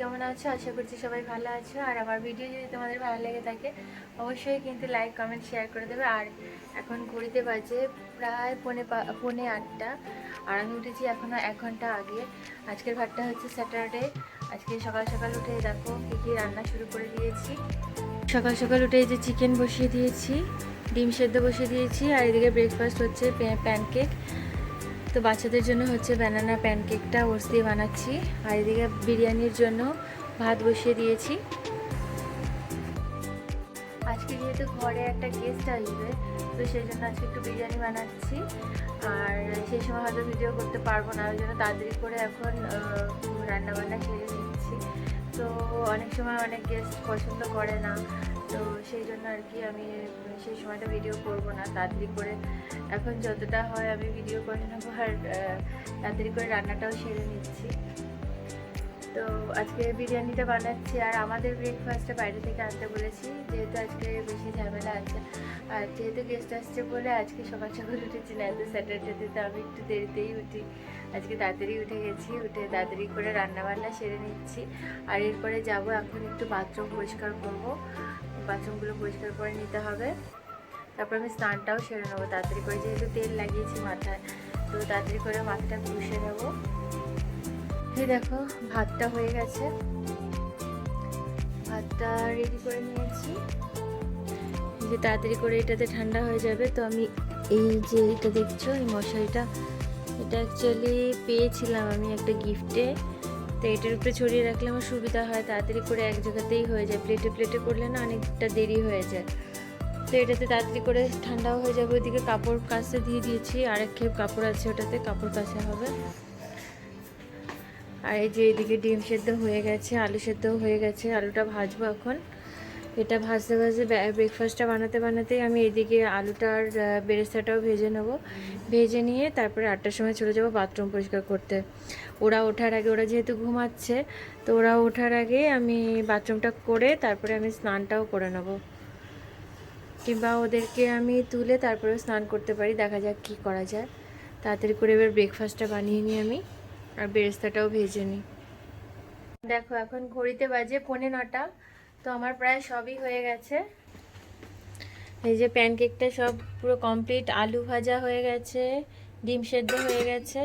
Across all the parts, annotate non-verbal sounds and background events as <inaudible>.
আছো? আশা করছি সবাই ভালো আছো। আর আমার ভিডিও যদি তোমাদের ভালো লেগে থাকে, অবশ্যই কিন্তু লাইক কমেন্ট শেয়ার করে দেবে। আর এখন ঘড়িতে বাজে প্রায় পৌনে পৌনে আটটা। আর আমি উঠেছি এখনও এক ঘণ্টা আগে। আজকের ভাতটা হচ্ছে স্যাটারডে আজকে সকাল সকাল উঠে দেখো কী কী রান্না শুরু করে দিয়েছি। সকাল সকাল উঠে যে চিকেন বসিয়ে দিয়েছি, ডিম সেদ্ধ বসিয়ে দিয়েছি, আর এদিকে ব্রেকফাস্ট হচ্ছে প্যানকেক তো বাচ্চাদের জন্য হচ্ছে ব্যানানা প্যানকেকটা ওটস দিয়ে বানাচ্ছি। আর এদিকে বিরিয়ানির জন্য ভাত বসিয়ে দিয়েছি। আজকে যেহেতু ঘরে একটা গেস্ট আসবে, তো সেই জন্য আজকে একটু বিরিয়ানি বানাচ্ছি। আর সেই সময় হয়তো ভিডিও করতে পারব না, ওই জন্য তাড়াতাড়ি করে এখন রান্না বান্না সেরে নিচ্ছি। তো অনেক সময় অনেক গেস্ট পছন্দ করে না, তো সেই জন্য আর কি আমি সেই সময়টা ভিডিও করব না, তাড়াতাড়ি করে। এখন যতটা হয় আমি ভিডিও করে নেব, আর তাড়াতাড়ি করে রান্নাটাও সেরে নিচ্ছি। তো আজকে বিরিয়ানিটা বানাচ্ছি আর আমাদের ব্রেকফাস্টটা বাইরে থেকে আনতে বলেছি, যেহেতু আজকে বেশি ঝামেলা আছে। আর যেহেতু গেস্ট আসছে বলে আজকে সকাল সকাল উঠেছি, না তো স্যাটারডেতে তো আমি একটু দেরিতেই উঠি। আজকে তাড়াতাড়ি উঠে গেছি, উঠে তাড়াতাড়ি করে রান্না বান্না সেরে নিচ্ছি। আর এরপরে যাব এখন একটু বাথরুম পরিষ্কার করব। বাথরুমগুলো পরিষ্কার করে নিতে হবে। তারপর আমি স্নানটাও সেরে নেব তাড়াতাড়ি করে, যেহেতু তেল লাগিয়েছি মাথায়, তো তাড়াতাড়ি করে মাথাটা ঘুষে নেব। এই দেখো, ভাতটা হয়ে গেছে। ভাতটা রেডি করে নিয়েছি। যে তাড়াতাড়ি করে এটাতে ঠান্ডা হয়ে যাবে, তো আমি এই যে এটা দেখছ, এই মশারিটা, এটা অ্যাকচুয়ালি পেয়েছিলাম আমি একটা গিফটে তো এটার উপরে ছড়িয়ে রাখলে আমার সুবিধা হয়, তাড়াতাড়ি করে এক জায়গাতেই হয়ে যায়। প্লেটে প্লেটে করলে না অনেকটা দেরি হয়ে যায়। তো এটাতে তাড়াতাড়ি করে ঠান্ডাও হয়ে যাবে। ওইদিকে কাপড় কাচতে দিয়ে দিয়েছি, আরেক খেপ কাপড় আছে ওটাতে, কাপড় কাচা হবে। আর এই যে এদিকে ডিম সেদ্ধ হয়ে গেছে, আলু সেদ্ধ হয়ে গেছে, আলুটা ভাজবো এখন। এটা ভাজতে ভাজতে ব্রেকফাস্টটা বানাতে বানাতেই আমি এদিকে আলুটার বেরেস্তাটাও ভেজে নেব। ভেজে নিয়ে তারপরে আটটার সময় চলে যাব বাথরুম পরিষ্কার করতে। ওরা ওঠার আগে, ওরা যেহেতু ঘুমাচ্ছে, তো ওরা ওঠার আগে আমি বাথরুমটা করে তারপরে আমি স্নানটাও করে নেব। কিংবা ওদেরকে আমি তুলে তারপরে স্নান করতে পারি, দেখা যাক কী করা যায়। তাড়াতাড়ি করে এবার ব্রেকফাস্টটা বানিয়ে নিই আমি। আর বেরেস্তাটাও ভেজে নিই দেখো, এখন ঘড়িতে বাজে পৌনে নটা, তো আমার প্রায় সবই হয়ে গেছে। এই যে প্যানকেকটা সব পুরো কমপ্লিট আলু ভাজা হয়ে গেছে, ডিম সেদ্ধ হয়ে গেছে।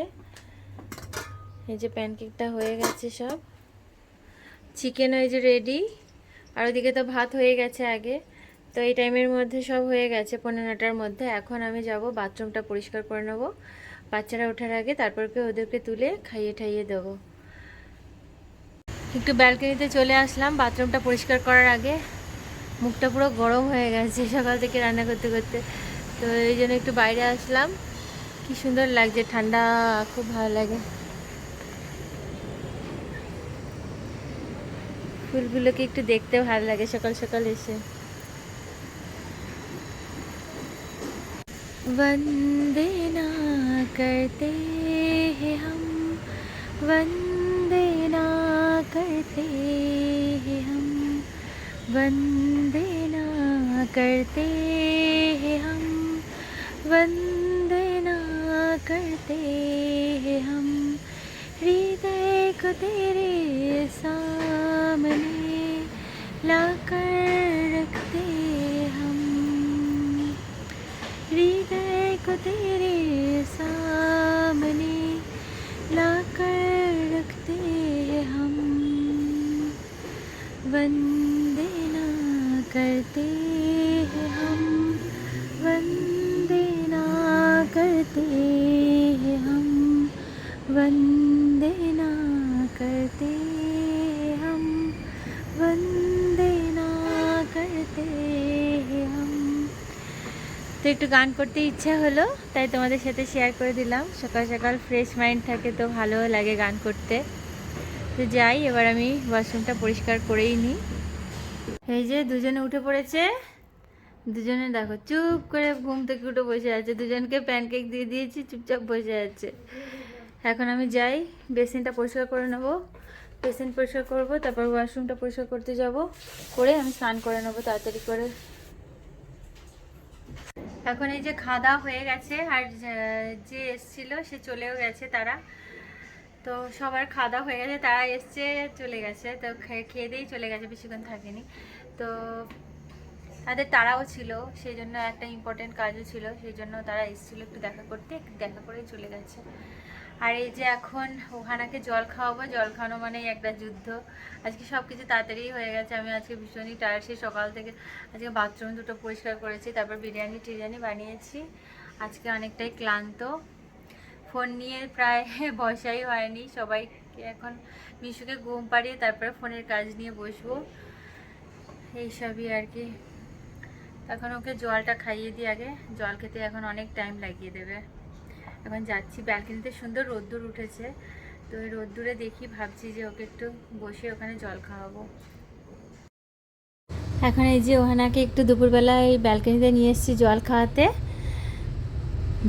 এই যে প্যানকেকটা হয়ে গেছে সব। চিকেন ওই যে রেডি আর ওদিকে তো ভাত হয়ে গেছে আগে। তো এই টাইমের মধ্যে সব হয়ে গেছে পনেরো নটার মধ্যে। এখন আমি যাব বাথরুমটা পরিষ্কার করে নেব। বাচ্চারা ওঠার আগে তারপরকে ওদেরকে তুলে খাইয়ে ঠাইয়ে দেবো। একটু ব্যালকনিতে চলে আসলাম, বাথরুমটা পরিষ্কার করার আগে। মুখটা পুরো গরম হয়ে গেছে সকাল থেকে রান্না করতে করতে। তো এই জন্য একটু বাইরে আসলাম। কি সুন্দর লাগছে, ঠান্ডা, খুব ভালো লাগে। ফুলগুলোকে একটু দেখতে ভালো লাগে সকাল সকাল এসে। वंदना करते हैं हम। वंदना करते हैं हम। वंदना करते हैं हम। वंदना करते हैं हम। हृदय को तेरे सामने लाकर रखते हम हृदय को तेरे सामने ला कर रखते हैं हम। वंदना करते हैं हम। वंदना करते हैं हम। वंदना करते हैं তো একটু গান করতে ইচ্ছা হলো, তাই তোমাদের সাথে শেয়ার করে দিলাম। সকাল সকাল ফ্রেশ মাইন্ড থাকে তো ভালো লাগে গান করতে। তো যাই, এবার আমি ওয়াশরুমটা পরিষ্কার করেই নিই। এই যে দুজনে উঠে পড়েছে। দুজনে দেখো, চুপ করে ঘুম থেকে উঠে বসে আছে। দুজনকে প্যানকেক দিয়ে দিয়েছি, চুপচাপ বসে আছে। এখন আমি যাই বেসিনটা পরিষ্কার করে নেব। বেসিন পরিষ্কার করব, তারপর ওয়াশরুমটা পরিষ্কার করতে যাব। করে আমি স্নান করে নেব, তাড়াতাড়ি করে। এখন এই যে খাওয়া হয়ে গেছে, আর যে- এসছিল সে চলেও গেছে তারা। তো সবার খাওয়া হয়ে গেছে, তারা এসছে, চলে গেছে। তো খেয়ে দিয়েই চলে গেছে, বেশিক্ষণ থাকেনি। তো তাদের তারাও ছিল সেই জন্য একটা ইম্পর্টেন্ট কাজও ছিল সেই জন্য তারা এসেছিল একটু দেখা করতে, একটু দেখা করেই চলে গেছে। আর এই যে এখন ওখানাকে জল খাওয়াবো, জল খাওয়ানো মানেই একটা যুদ্ধ। আজকে সব কিছু তাড়াতাড়ি হয়ে গেছে, আমি আজকে ভীষণই টায়ার সেই সকাল থেকে আজকে বাথরুম দুটো পরিষ্কার করেছি, তারপর বিরিয়ানি টিরিয়ানি বানিয়েছি। আজকে অনেকটাই ক্লান্ত। ফোন নিয়ে প্রায় <laughs> বসাই হয়নি, সবাই এখন মিশুকে ঘুম পাড়িয়ে তারপরে ফোনের কাজ নিয়ে বসবো। এইসবই আর কি। এখন ওকে জলটা খাইয়ে দিই আগে জল খেতে এখন অনেক টাইম লাগিয়ে দেবে। এখন যাচ্ছি, ব্যালকনিতে সুন্দর রোদ্দুর উঠেছে। তো ওই রোদ্দুরে দেখি, ভাবছি যে ওকে একটু বসে ওখানে জল খাওয়াবো। এখন এই যে ওহানাকে একটু দুপুরবেলা এই ব্যালকনিতে নিয়ে এসেছি জল খাওয়াতে।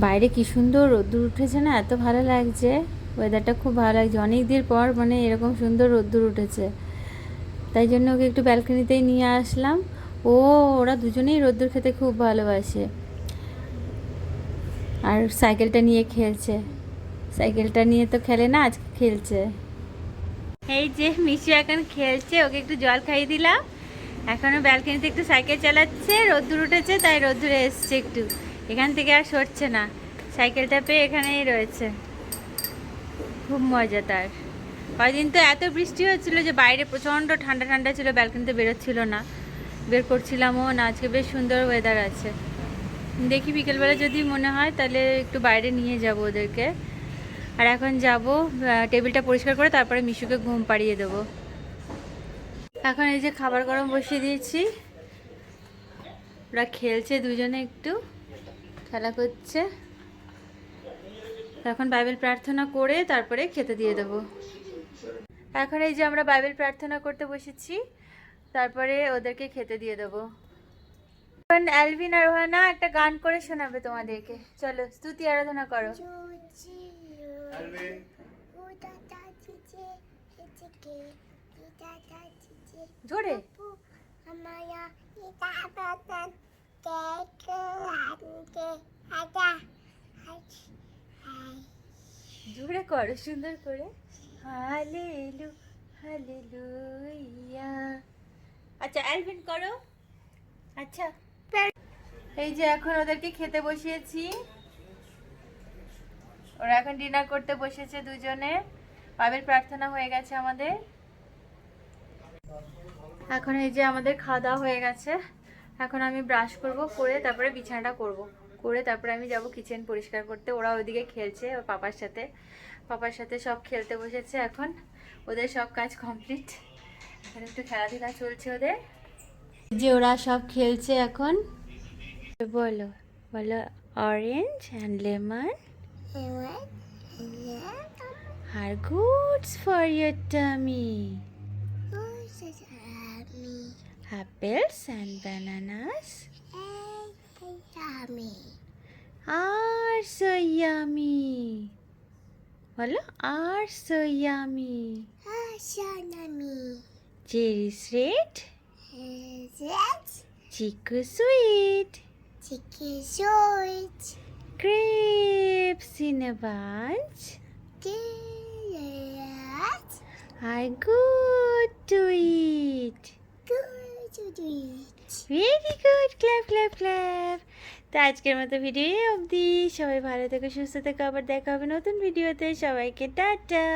বাইরে কি সুন্দর রোদ্দুর উঠেছে না, এত ভালো লাগছে। ওয়েদারটা খুব ভালো লাগছে। অনেক দিন পর মানে এরকম সুন্দর রোদ্দুর উঠেছে। তাই জন্য ওকে একটু ব্যালকনিতেই নিয়ে আসলাম। ও, ওরা দুজনেই রোদ্দুর খেতে খুব ভালোবাসে। আর সাইকেলটা নিয়ে খেলছে। সাইকেলটা নিয়ে তো খেলে না, আজকে খেলছে। এই যে মিশু এখন খেলছে, ওকে একটু জল খাইয়ে দিলাম। এখনও ব্যালকনিতে একটু সাইকেল চালাচ্ছে, রোদ্দুর উঠেছে, তাই রোদ্দুরে এসছে একটু। এখান থেকে আর সরছে না। সাইকেলটা পেয়ে এখানেই রয়েছে। খুব মজা তার। কয়দিন তো এত বৃষ্টি হচ্ছিল যে বাইরে প্রচণ্ড ঠান্ডা ঠান্ডা ছিল, ব্যালকনিতে বেরোচ্ছিল না। বের করছিলামও না, আজকে বেশ সুন্দর ওয়েদার আছে। দেখি বিকেলবেলা যদি মনে হয় তাহলে একটু বাইরে নিয়ে যাব ওদেরকে। আর এখন যাব টেবিলটা পরিষ্কার করে তারপরে মিশুকে ঘুম পাড়িয়ে দেবো। এখন এই যে খাবার গরম বসিয়ে দিয়েছি। ওরা খেলছে দুজনে একটু, খেলা করছে। এখন বাইবেল প্রার্থনা করে তারপরে খেতে দিয়ে দেবো। এখন এই যে আমরা বাইবেল প্রার্থনা করতে বসেছি তারপরে ওদেরকে খেতে দিয়ে দেবো। এখন অ্যালভিন আর ওহানা একটা গান করে শোনাবে তোমাদেরকে। চলো, স্তুতি আরাধনা করো। জোরে জোরে করো, সুন্দর করে। হালেলু, হালেলুইয়া। আচ্ছা অ্যালভিন করো। আচ্ছা। এই যে এখন ওদেরকে খেতে বসিয়েছি। ওরা এখন ডিনার করতে বসেছে দুজনে। বাবের প্রার্থনা হয়ে গেছে আমাদের। এখন এই যে আমাদের খাওয়া দাওয়া হয়ে গেছে। এখন আমি ব্রাশ করব, করে তারপরে বিছানাটা করব। করে তারপরে আমি যাব কিচেন পরিষ্কার করতে। ওরা ওইদিকে খেলছে ওর পাপার সাথে। পাপার সাথে সব খেলতে বসেছে এখন। ওদের সব কাজ কমপ্লিট এখন একটু খেলাধুলা চলছে ওদের। যে ওরা সব খেলছে এখন। বলো বলো orange and lemon R goods for your tummy apples and bananas are so yummy বলো আর so yummy cherries red chiku sweet. Grapes in a bunch. Are good to eat. Very good clap clap clap তো আজকের মতো video অবধি। সবাই ভালো থেকো সুস্থ থেকো। আবার দেখা হবে নতুন ভিডিওতে সবাইকে টাটা।